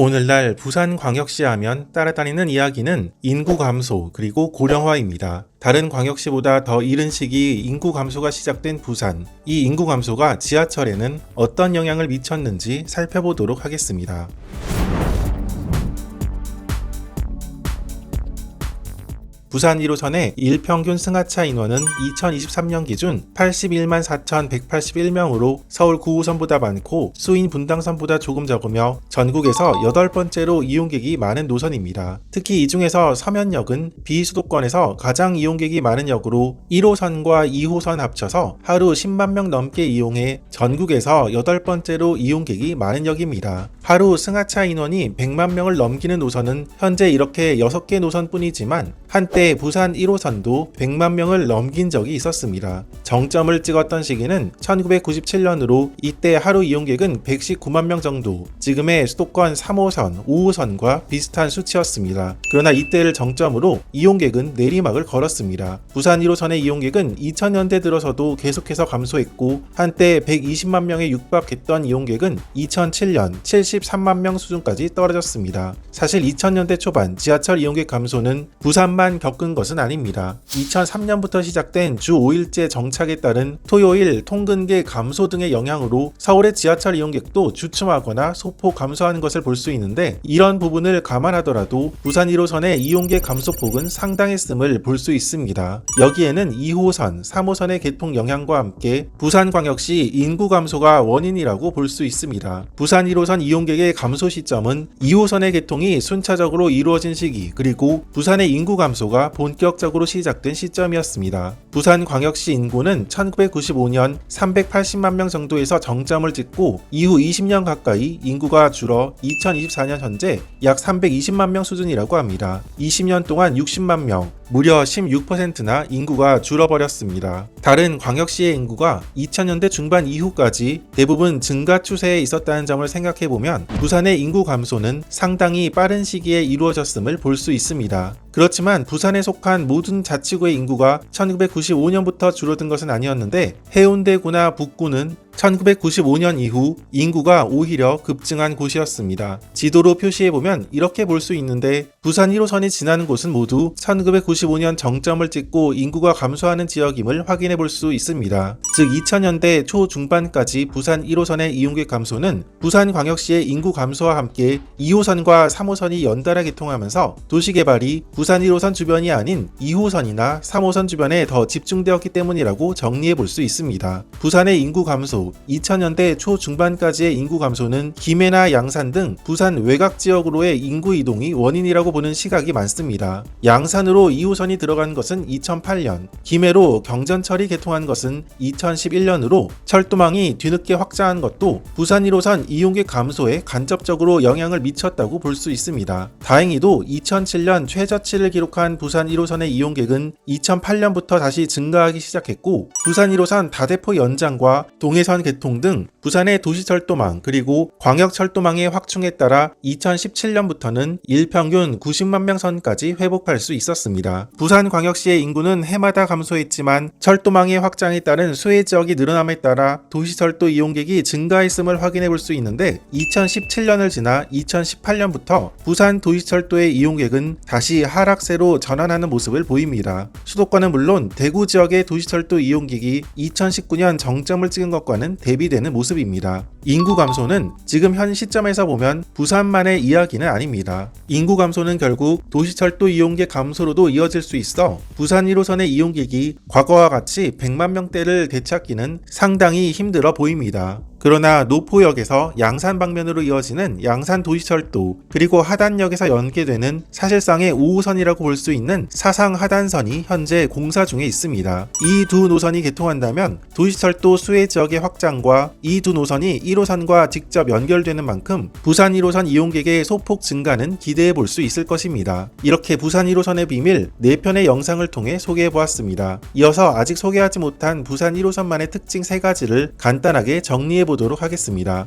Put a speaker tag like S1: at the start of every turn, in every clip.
S1: 오늘날 부산광역시 하면 따라다니는 이야기는 인구 감소 그리고 고령화입니다. 다른 광역시보다 더 이른 시기 인구 감소가 시작된 부산. 이 인구 감소가 지하철에는 어떤 영향을 미쳤는지 살펴보도록 하겠습니다. 부산 1호선의 일평균 승하차 인원은 2023년 기준 81만 4,181명으로 서울 9호선보다 많고 수인 분당선보다 조금 적으며 전국에서 여덟 번째로 이용객이 많은 노선입니다. 특히 이 중에서 서면역은 비수도권에서 가장 이용객이 많은 역으로 1호선과 2호선 합쳐서 하루 10만 명 넘게 이용해 전국에서 여덟 번째로 이용객이 많은 역입니다. 하루 승하차 인원이 100만 명을 넘기는 노선은 현재 이렇게 6개 노선뿐이지만 한때 부산 1호선도 100만 명을 넘긴 적이 있었습니다. 정점을 찍었던 시기는 1997년으로 이때 하루 이용객은 119만 명 정도, 지금의 수도권 3호선, 5호선과 비슷한 수치였습니다. 그러나 이때를 정점으로 이용객은 내리막을 걸었습니다. 부산 1호선의 이용객은 2000년대 들어서도 계속해서 감소했고 한때 120만 명에 육박했던 이용객은 2007년 73만 명 수준까지 떨어졌습니다. 사실 2000년대 초반 지하철 이용객 감소는 부산만 겪은 것은 아닙니다. 2003년부터 시작된 주 5일제 정착에 따른 토요일 통근계 감소 등의 영향으로 서울의 지하철 이용객도 주춤하거나 소폭 감소하는 것을 볼 수 있는데 이런 부분을 감안하더라도 부산 1호선의 이용객 감소폭은 상당했음을 볼 수 있습니다. 여기에는 2호선, 3호선의 개통 영향과 함께 부산광역시 인구 감소가 원인이라고 볼 수 있습니다. 부산 1호선 이용 객의 감소 시점은 2호선의 개통이 순차적으로 이루어진 시기 그리고 부산의 인구 감소가 본격적으로 시작된 시점이었습니다. 부산광역시 인구는 1995년 380만 명 정도에서 정점을 찍고 이후 20년 가까이 인구가 줄어 2024년 현재 약 320만 명 수준이라고 합니다. 20년 동안 60만 명, 무려 16%나 인구가 줄어버렸습니다. 다른 광역시의 인구가 2000년대 중반 이후까지 대부분 증가 추세에 있었다는 점을 생각해보면 부산의 인구 감소는 상당히 빠른 시기에 이루어졌음을 볼 수 있습니다. 그렇지만 부산에 속한 모든 자치구의 인구가 1995년부터 줄어든 것은 아니었는데 해운대구나 북구는 1995년 이후 인구가 오히려 급증한 곳이었습니다. 지도로 표시해보면 이렇게 볼 수 있는데 부산 1호선이 지나는 곳은 모두 1995년 정점을 찍고 인구가 감소하는 지역임을 확인해 볼 수 있습니다. 즉 2000년대 초중반까지 부산 1호선의 이용객 감소는 부산광역시의 인구 감소와 함께 2호선과 3호선이 연달아 개통하면서 도시개발이 부산 1호선 주변이 아닌 2호선이나 3호선 주변에 더 집중되었기 때문이라고 정리해 볼 수 있습니다. 부산의 인구 감소 2000년대 초중반까지의 인구 감소는 김해나 양산 등 부산 외곽 지역으로의 인구 이동이 원인이라고 보는 시각이 많습니다. 양산으로 2호선이 들어간 것은 2008년, 김해로 경전철이 개통한 것은 2011년으로 철도망이 뒤늦게 확장한 것도 부산 1호선 이용객 감소에 간접적으로 영향을 미쳤다고 볼 수 있습니다. 다행히도 2007년 최저치 를 기록한 부산 1호선의 이용객은 2008년부터 다시 증가하기 시작했고 부산 1호선 다대포 연장과 동해선 개통 등 부산의 도시철도망 그리고 광역철도망의 확충에 따라 2017년부터는 일평균 90만 명 선까지 회복할 수 있었습니다. 부산광역시의 인구는 해마다 감소했지만 철도망의 확장에 따른 수혜 지역이 늘어남에 따라 도시철도 이용객이 증가했음을 확인해 볼 수 있는데 2017년을 지나 2018년부터 부산 도시철도의 이용객은 다시 하락세로 전환하는 모습을 보입니다. 수도권은 물론 대구 지역의 도시철도 이용객이 2019년 정점을 찍은 것과는 대비되는 모습입니다. 인구 감소는 지금 현 시점에서 보면 부산만의 이야기는 아닙니다. 인구 감소는 결국 도시철도 이용객 감소로도 이어질 수 있어 부산 1호선의 이용객이 과거와 같이 100만 명대를 되찾기는 상당히 힘들어 보입니다. 그러나 노포역에서 양산 방면으로 이어지는 양산 도시철도 그리고 하단역에서 연계되는 사실상의 5호선이라고 볼 수 있는 사상 하단선이 현재 공사 중에 있습니다. 이 두 노선이 개통한다면 도시철도 수혜 지역의 확장과 이 두 노선이 1호선과 직접 연결되는 만큼 부산 1호선 이용객의 소폭 증가는 기대해 볼 수 있을 것입니다. 이렇게 부산 1호선의 비밀 4편의 영상을 통해 소개해 보았습니다. 이어서 아직 소개하지 못한 부산 1호선만의 특징 3가지를 간단하게 정리해 보도록 하겠습니다.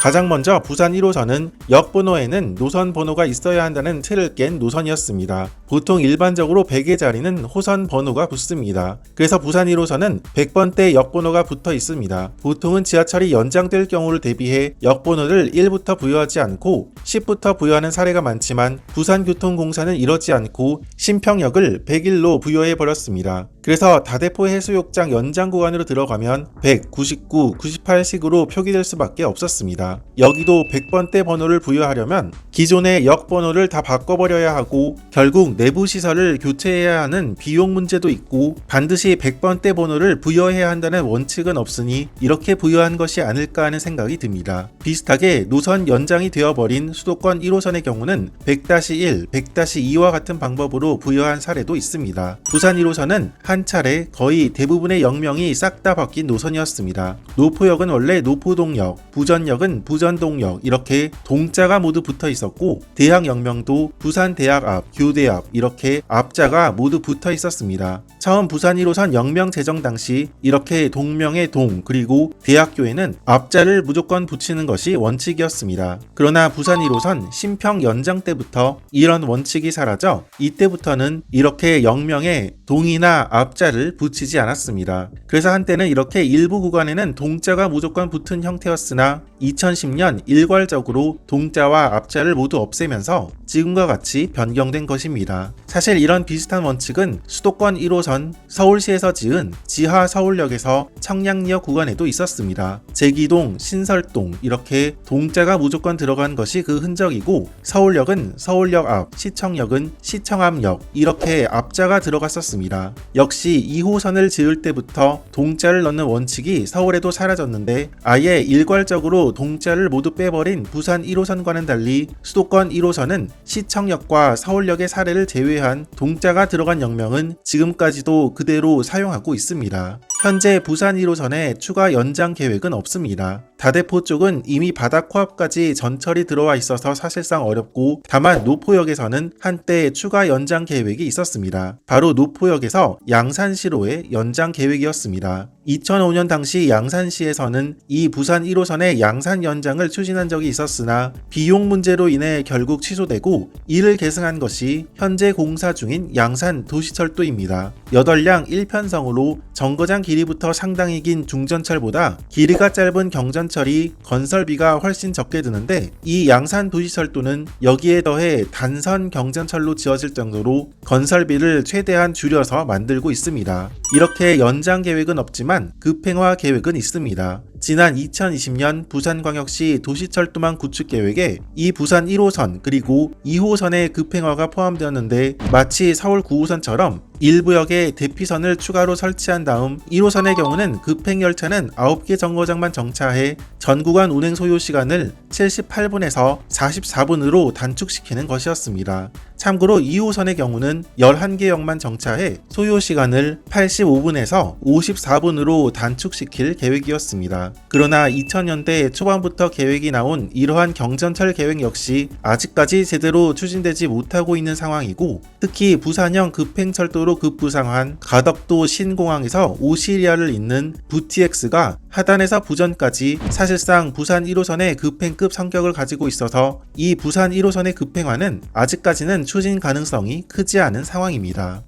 S1: 가장 먼저 부산 1호선은 역 번호에는 노선 번호가 있어야 한다는 틀을 깬 노선이었습니다. 보통 일반적으로 100의 자리는 호선 번호가 붙습니다. 그래서 부산 1호선은 100번대 역 번호가 붙어 있습니다. 보통은 지하철이 연장될 경우를 대비해 역 번호를 1부터 부여하지 않고 10부터 부여하는 사례가 많지만 부산교통공사는 이러지 않고 신평역을 101로 부여해 버렸습니다. 그래서 다대포 해수욕장 연장 구간으로 들어가면 100, 99, 98식으로 표기될 수밖에 없었습니다. 여기도 100번대 번호를 부여하려면 기존의 역 번호를 다 바꿔버려야 하고 결국 내부 시설을 교체해야 하는 비용 문제도 있고 반드시 100번대 번호를 부여해야 한다는 원칙은 없으니 이렇게 부여한 것이 아닐까 하는 생각이 듭니다. 비슷하게 노선 연장이 되어버린 수도권 1호선의 경우는 100-1, 100-2와 같은 방법으로 부여한 사례도 있습니다. 부산 1호선은 한 차례 거의 대부분의 역명이 싹 다 바뀐 노선이었습니다. 노포역은 원래 노포동역, 부전역은 부전동역 이렇게 동자가 모두 붙어 있었고 대학 역명도 부산 대학 앞, 교대 앞 이렇게 앞자가 모두 붙어 있었습니다. 처음 부산 1호선 역명 제정 당시 이렇게 동명의 동 그리고 대학교에는 앞자를 무조건 붙이는 것이 원칙이었습니다. 그러나 부산 1호선 신평 연장 때부터 이런 원칙이 사라져 이때부터는 이렇게 역명에 동이나 앞자를 붙이지 않았습니다. 그래서 한때는 이렇게 일부 구간에는 동자가 무조건 붙은 형태였으나 2010년 일괄적으로 동자와 앞자를 모두 없애면서 지금과 같이 변경된 것입니다. 사실 이런 비슷한 원칙은 수도권 1호선 서울시에서 지은 지하 서울역에서 청량리역 구간에도 있었습니다. 제기동, 신설동 이렇게 동자가 무조건 들어간 것이 그 흔적이고 서울역은 서울역 앞, 시청역은 시청 앞역 이렇게 앞자가 들어갔었습니다. 역시 2호선을 지을 때부터 동자를 넣는 원칙이 서울에도 사라졌는데 아예 일괄적으로 동자를 모두 빼버린 부산 1호선과는 달리 수도권 1호선은 시청역과 서울역의 사례를 제외한 동자가 들어간 역명은 지금까지도 그대로 사용하고 있습니다. 현재 부산 1호선에 추가 연장 계획은 없습니다. 다대포 쪽은 이미 바닥 코앞까지 전철이 들어와 있어서 사실상 어렵고 다만 노포역에서는 한때 추가 연장 계획이 있었습니다. 바로 노포역에서 양산시로의 연장 계획이었습니다. 2005년 당시 양산시에서는 이 부산 1호선의 양산 연장을 추진한 적이 있었으나 비용 문제로 인해 결국 취소되고 이를 계승한 것이 현재 공사 중인 양산 도시철도입니다. 8량 1편성으로 정거장 길이부터 상당히 긴 중전철보다 길이가 짧은 경전철이 건설비가 훨씬 적게 드는데 이 양산 도시철도는 여기에 더해 단선 경전철로 지어질 정도로 건설비를 최대한 줄여서 만들고 있습니다. 이렇게 연장 계획은 없지만 급행화 계획은 있습니다. 지난 2020년 부산광역시 도시철도망 구축 계획에 이 부산 1호선 그리고 2호선의 급행화가 포함되었는데 마치 서울 9호선처럼 일부 역에 대피선을 추가로 설치한 다음 1호선의 경우는 급행 열차는 9개 정거장만 정차해 전 구간 운행 소요 시간을 78분에서 44분으로 단축시키는 것이었습니다. 참고로 2호선의 경우는 11개 역만 정차해 소요 시간을 85분에서 54분으로 단축시킬 계획이었습니다. 그러나 2000년대 초반부터 계획이 나온 이러한 경전철 계획 역시 아직까지 제대로 추진되지 못하고 있는 상황이고 특히 부산형 급행철도로 급부상한 가덕도 신공항에서 오시리아를 잇는 부TX가 하단에서 부전까지 사실상 부산 1호선의 급행급 성격을 가지고 있어서 이 부산 1호선의 급행화는 아직까지는 추진 가능성이 크지 않은 상황입니다.